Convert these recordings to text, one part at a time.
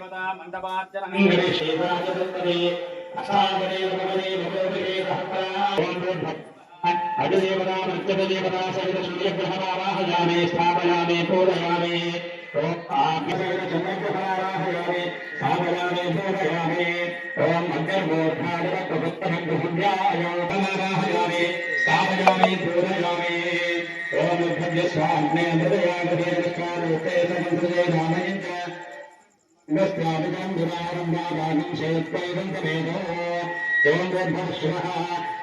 భక్తానాం ఏకదంతముపాస్మహే అగ్రదేవతామగ్రదేవతాసహితసూర్యగ్రహమావాహయామి స్థాపయామి ఓం ఓం ఓం గురారంభాగానం శయత్వైదం తమేదో ఏం గోర్భర్షువః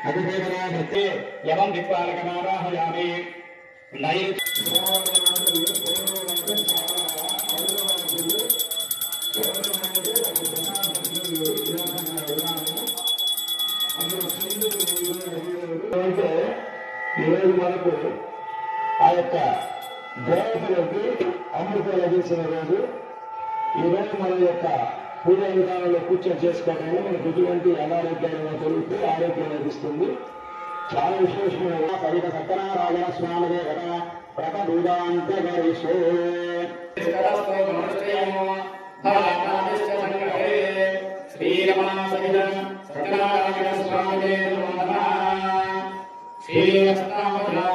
అతిదేవరాధత్తే యవం దిక్పాలకమావాహయామి నై అంటే ఈరోజు మనకు ఆ యొక్క దేవతలకి అమృతం లభించిన రోజు ఈ రోజు మన యొక్క పూజా విధానంలో కూర్చొని చేసుకోవడం వల్ల మనకు ఎటువంటి అనారోగ్యాలు తొలుగుతూ ఆరోగ్యం లభిస్తుంది. చాలా విశేషమైన కవిత సత్యనారాయణ స్వామి కదా ప్రత దూదాంత గరిషో శ్రీరమణ సహిత సత్యనారాయణ స్వామి శ్రీరమణామరాజే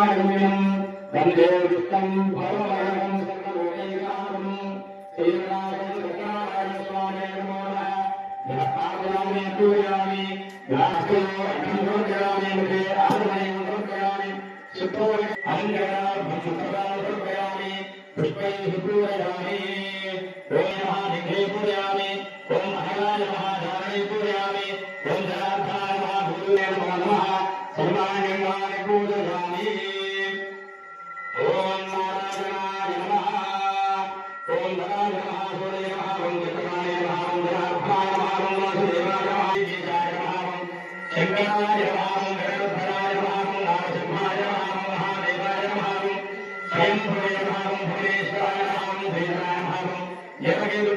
స్వామి వందే విష్ణం భవమయం సర్వలోకైకారం శ్రీనారాయణ సత్యనారాయణ స్వామి నమో నమః. ఓం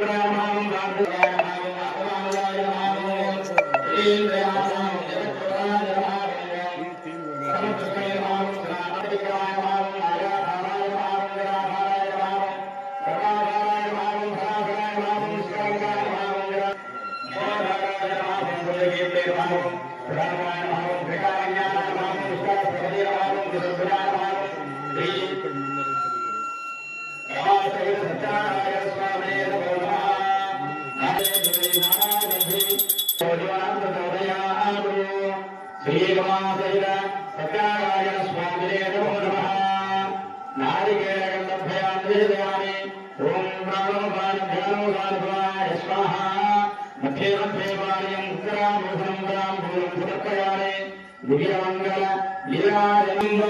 దివ్యమంగళ లీలానంద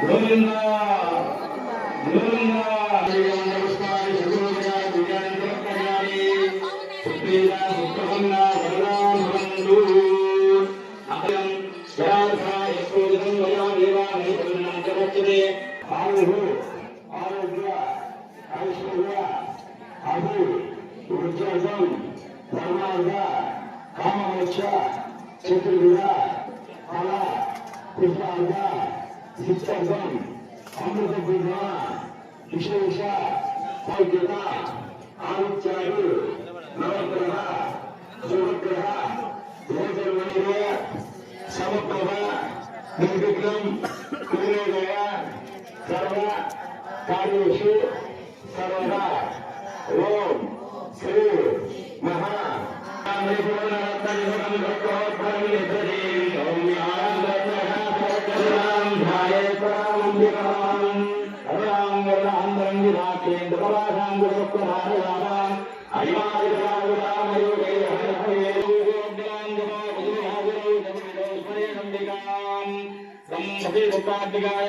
గోవింద గోవింద అవి ఉద్యోగం ధర్మార్గ కామమోక్ష చతుర్విధ ఫల పుష్పార్గ శిక్షార్థం అమృత పూర్ణ విశేష సౌఖ్యత ఆదిత్యాలు నవగ్రహ ధ్రువగ్రహ ధ్రువకర్మణి సమప్రభ నిర్విఘ్నం కురుణోదయ సర్వ కార్యేషు సర్వదా ఓం శ్రీ మహా సంభి ఉపాధిగాయ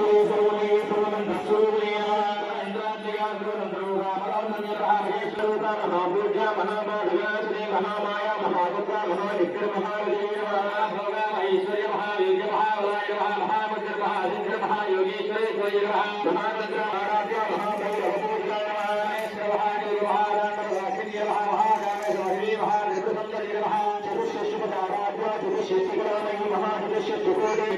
महाभूजा महाबाधा श्री महामाया महाभद्रा महाविग्र महाविजय महाभोगा ऐश्वर्य महावीर महावलाय महामहामग्र महासिद्ध महायोगेश्वरेश्वरी महाभद्र महाराजा महाभैरव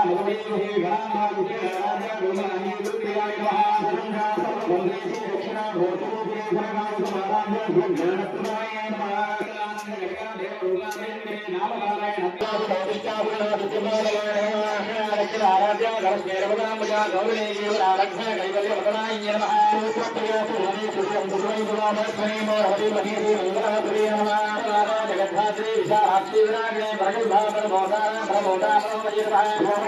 ఏకాగ్నే భూలోకానందేయ జైతవజ్రాయ నమః అన్నరావు రావు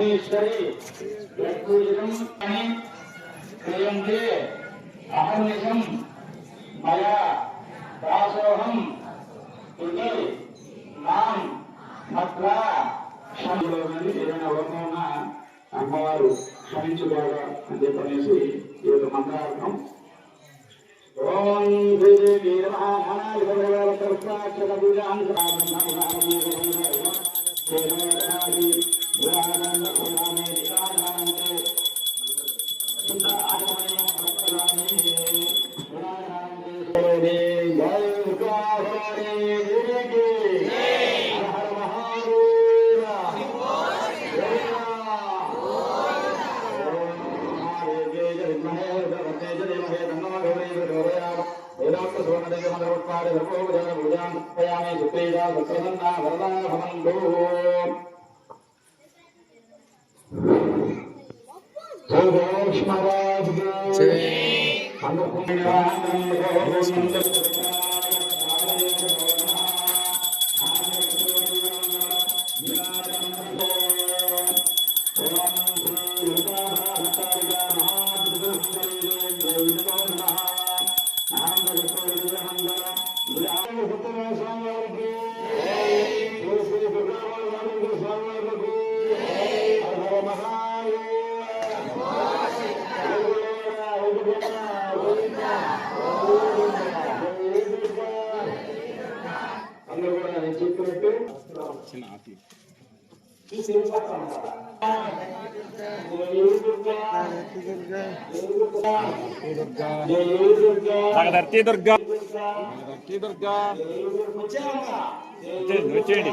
మహేశ్వరి యత్పూజితం క్రియంతే అహర్నిశం మయా దాసోహం ఇది మాం మత్వా క్షమలో కానీ ఏదైనా వర్ణన అమ్మవారు క్షమించుకోగా అని చెప్పనేసి ఈ యొక్క మంత్రార్థం. ఓం Shri వీరమహానాయ Sayyidina Ali, Wa'ala al-Qur'an சுவர்ணதேவமதோட்பாடு சர்வோபதேன பூஜாம் சமர்ப்பயாமே சுக்ரீடா சுக்ரசன்னா வரதா అందరూ కూడా నేను చెప్పినట్టు ధర్తి దుర్గా ధర్తి దుర్గా. వచ్చేయండి వచ్చేయండి.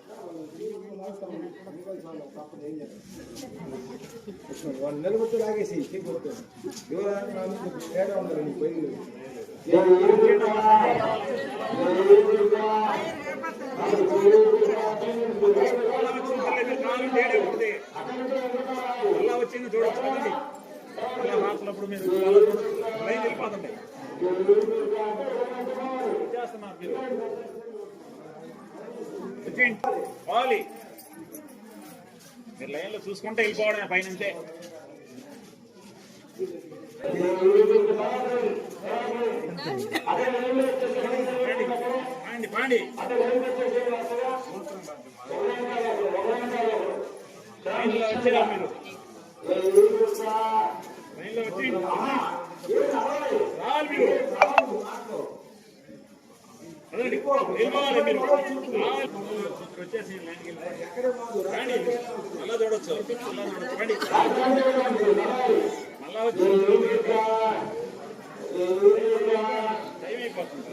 వాళ్ళు నిలబెట్టి లాగేసి తేడా పోయి అలా వచ్చింది చూడొచ్చు కదండి మాట్లాడినప్పుడు మీరు లైన్ వెళ్ళిపోతుంటాయి చేస్తున్నారు మీరు మీరు లైన్లో చూసుకుంటే వెళ్ళిపోవడమే పైనుంచే. పాండి పాండి. లైన్లో వచ్చిరా మీరు. లైన్లో వచ్చి. రావాలి మీరు అదండి నిలబడాలి మీరు రావాలి. వచ్చేసి లైన్కి వెళ్ళి. రండి మళ్ళా చూడొచ్చు మళ్ళా చూడొచ్చు రండి మళ్ళా వచ్చి టైం అయిపోతుంది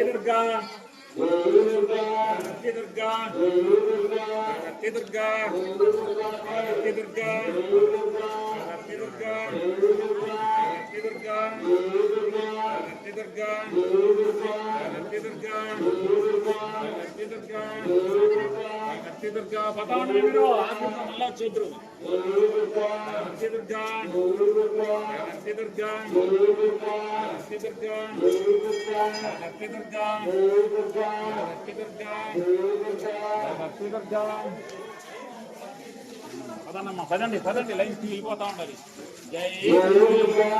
దుర్గా దుర్గా దుర్గా దుర్గా దుర్గా దుర్గా నట్టి దుర్గా నట్టి దుర్గా నట్టి దుర్గా నట్టి దుర్గా పదవండి మీరు ఆత్మ మళ్ళా చూద్దరు. నట్టి దుర్గా నట్టి దుర్గా నట్టి దుర్గా నట్టి దుర్గా నట్టి దుర్గా నట్టి దుర్గా పదన్నమ్మా పదండి పదండి లైన్ వెళ్ళిపోతా ఉండాలి జై జయ దుర్గా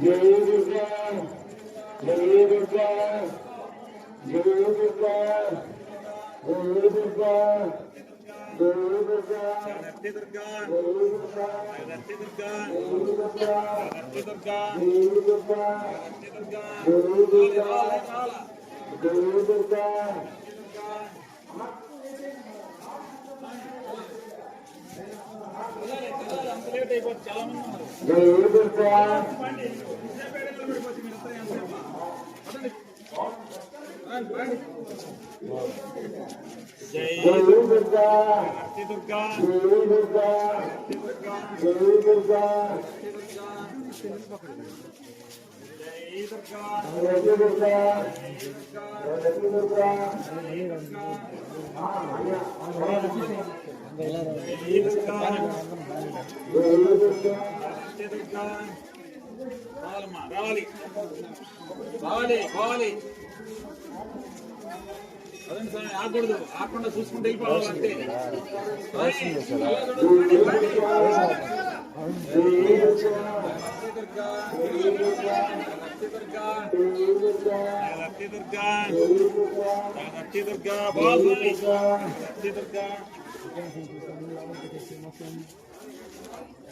జయ దుర్గా రత్తి దుర్గా రత్తి దుర్గా రావాలి, రావాలి, రావాలి. వెళ్ళాలి, వెళ్ళాలి, అంత లేట్ అయిపోతుంది చాలా మంది ఉన్నారు పండి. ఇంతసేపు ఏడ నిలబడిపోతే మీరు ఇద్దరు ఎంతసేపు? పదండి. రండి, రండి. జై రత్తి దుర్గా రత్తి దుర్గా జై దుర్గా జై దుర్గా రత్తి దుర్గా రావాలమ్మా రావాలి. రావాలి పోవాలి అదండి చూసుకుంటే వెళ్ళిపోవాలి దుర్గా దుర్గా దుర్గా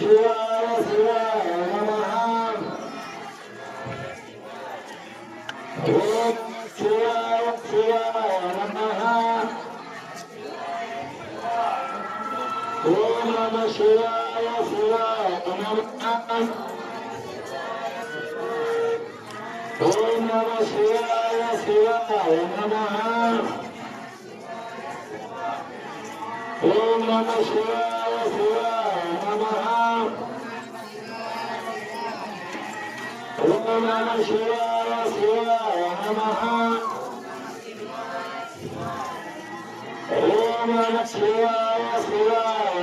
Yeah. ఓం నమ శివాయ శివాయ నమః ఓం నమ శివాయ శివాయ నమః ఓం నమ శివాయ శివాయ నమః ఓం నమ శివాయ శివాయ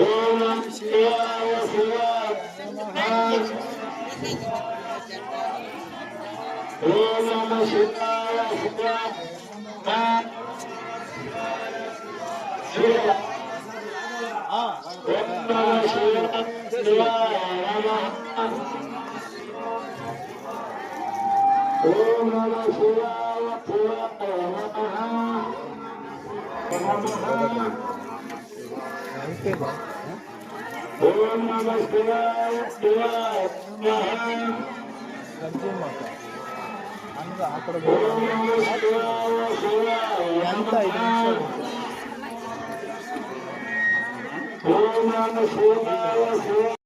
ఓం నమ శివాయ ఓం నమ శివాయ శివాయ ఓం నమ శివాయ శివాయ ఓం నమ శివాయ ఓం నమ శివాయ శివాయ అక్కడ ఓం నమ శివాయ శివాయ ఓం నమ శివాయ శివాయ